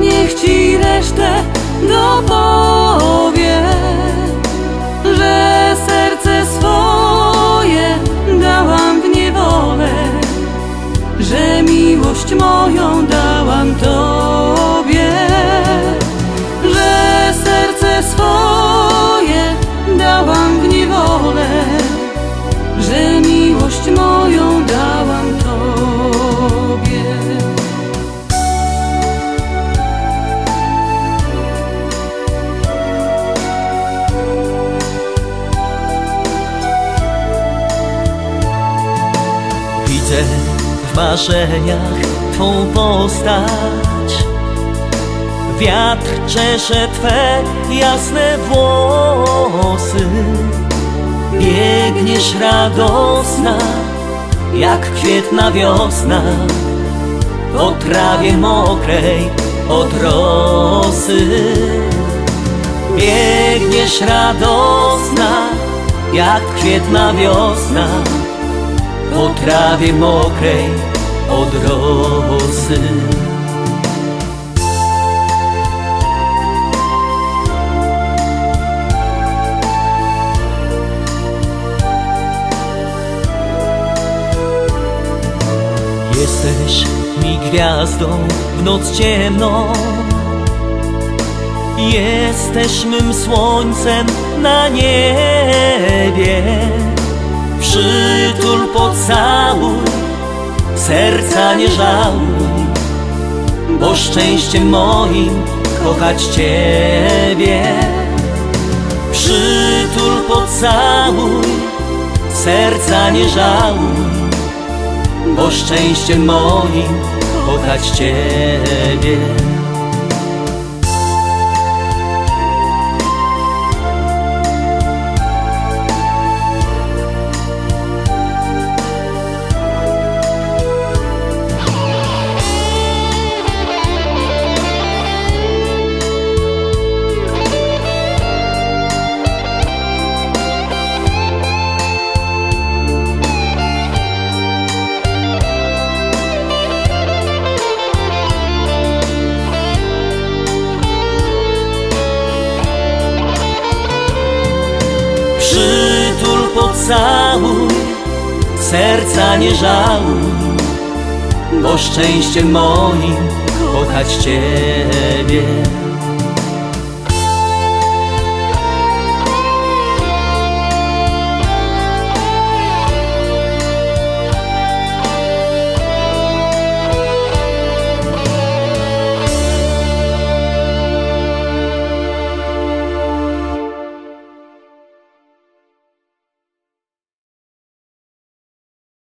niech ci resztę dowodzi. Widzę w marzeniach Twą postać. Wiatr czesze Twe jasne włosy. Biegniesz radosna Jak kwietna wiosna. Po trawie mokrej od rosy. Biegniesz radosna Jak kwietna wiosna po trawie mokrej od rosy. Jesteś mi gwiazdą w noc ciemną Jesteś mym słońcem na niebie Przytul, pocałuj, serca nie żałuj Bo szczęściem moim kochać Ciebie. Przytul, pocałuj, serca nie żałuj Bo szczęściem moim kochać Ciebie Pocałuj, serca nie żałuj, bo szczęściem moim kochać Ciebie.